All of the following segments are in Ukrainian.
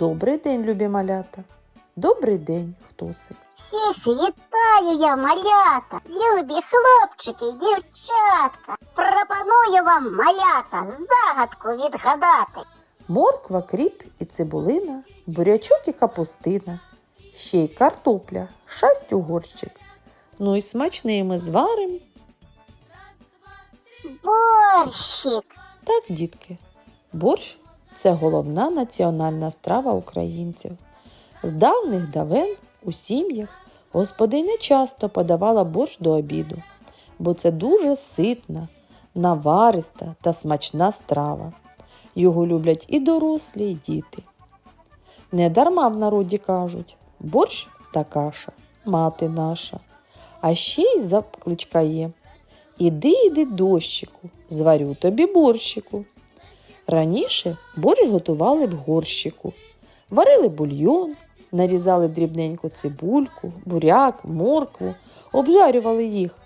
Добрий день, любі малята. Добрий день, хтосик. Всіх вітаю я, малята, любі хлопчики дівчатка. Пропоную вам, малята, загадку відгадати. Морква, кріп і цибулина, бурячок і капустина, ще й картопля, шасть у горщик. Ну і смачний ми зварим. Борщик. Так, дітки, борщ це головна національна страва українців. З давних давен у сім'ях господиня часто подавала борщ до обіду, бо це дуже ситна, навариста та смачна страва. Його люблять і дорослі, і діти. Недарма в народі кажуть борщ та каша, мати наша. А ще й закличка є. Іди, іди, дощику, зварю тобі борщику. Раніше борщ готували в горщику, варили бульйон, нарізали дрібненьку цибульку, буряк, моркву, обжарювали їх,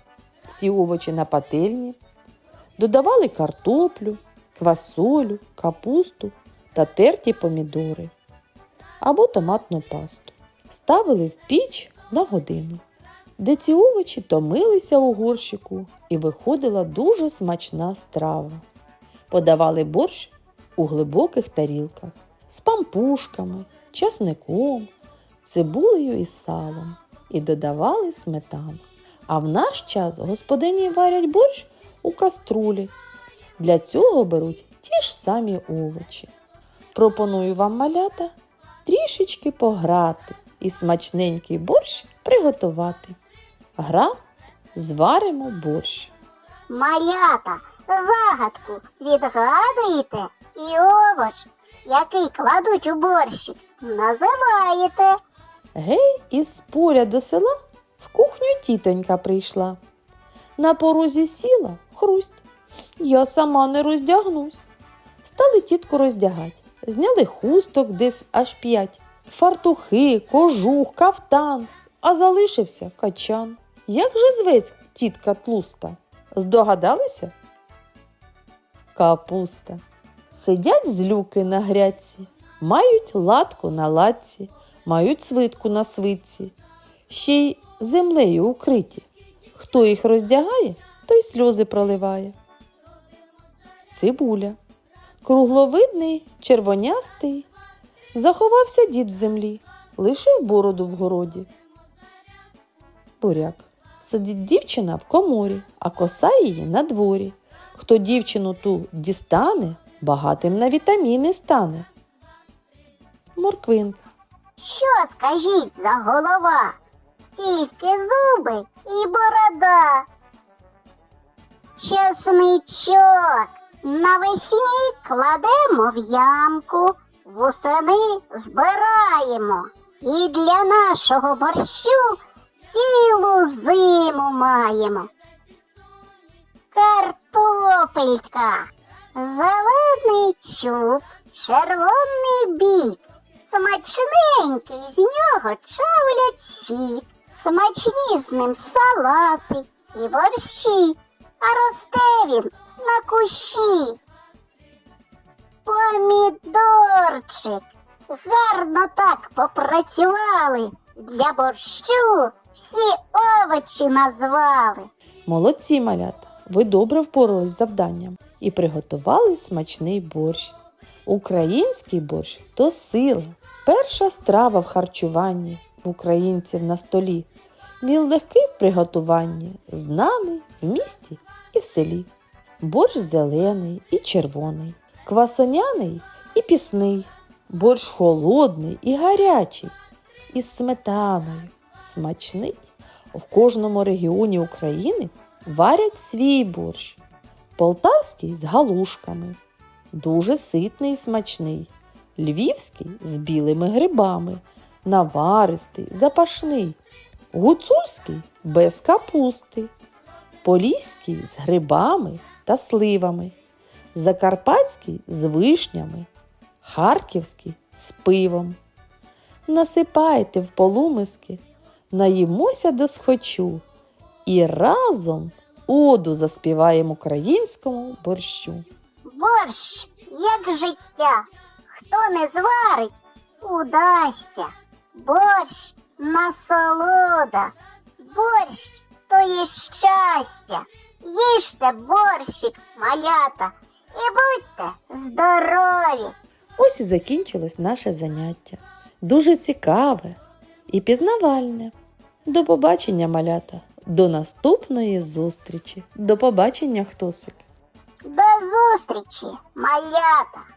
всі овочі на пательні, додавали картоплю, квасолю, капусту та терті помідори або томатну пасту. Ставили в піч на годину, де ці овочі томилися у горщику і виходила дуже смачна страва. Подавали борщ у глибоких тарілках з пампушками, часником, цибулею і салом і додавали сметану. А в наш час господині варять борщ у каструлі. Для цього беруть ті ж самі овочі. Пропоную вам малята трішечки пограти і смачненький борщ приготувати. Гра зваримо борщ. Малята, загадку відгадуєте який кладуть у борщик, називаєте. Гей, із поля до села в кухню тітонька прийшла. На порозі сіла хрусть. Я сама не роздягнусь. Стали тітку роздягать. Зняли хусток десь аж п'ять, фартухи, кожух, кафтан, а залишився качан. Як же зветься тітка тлуста? Здогадалися? Капуста. Сидять злюки на грядці, мають латку на латці, мають свитку на свитці, ще й землею укриті. Хто їх роздягає, той сльози проливає. Цибуля. Кругловидний, червонястий. Заховався дід в землі, лишив бороду в городі. Буряк. Сидить дівчина в коморі, а коса її на дворі. Хто дівчину ту дістане, багатим на вітаміни стане. Морквинка. Що скажіть за голова? Тільки зуби і борода. Чесничок навесні кладемо в ямку, восени збираємо. І для нашого борщу цілу зиму маємо. Картопелька, зелений чуб, червоний бік. Смачненький з нього чавлять сік, смачні з ним салати і борщі, а росте він на кущі. Помідорчик, гарно так попрацювали, для борщу всі овочі назвали. Молодці малята, ви добре впорались з завданням і приготували смачний борщ. Український борщ то сила, перша страва в харчуванні українців на столі. Він легкий в приготуванні, знаний в місті і в селі. Борщ зелений і червоний, квасоняний і пісний, борщ холодний і гарячий, із сметаною, смачний. В кожному регіоні України варять свій борщ. Полтавський з галушками, дуже ситний і смачний. Львівський з білими грибами, наваристий, запашний. Гуцульський без капусти. Поліський з грибами та сливами. Закарпатський з вишнями. Харківський з пивом. Насипайте в полумиски, наїмося до схочу і разом оду заспіваємо українському борщу. Борщ, як життя, хто не зварить, удасться. Борщ насолода, борщ то є щастя. Їжте борщик, малята, і будьте здорові. Ось і закінчилось наше заняття. Дуже цікаве і пізнавальне. До побачення, малята. До наступної зустрічі. До побачення, хтосик. До зустрічі, малята!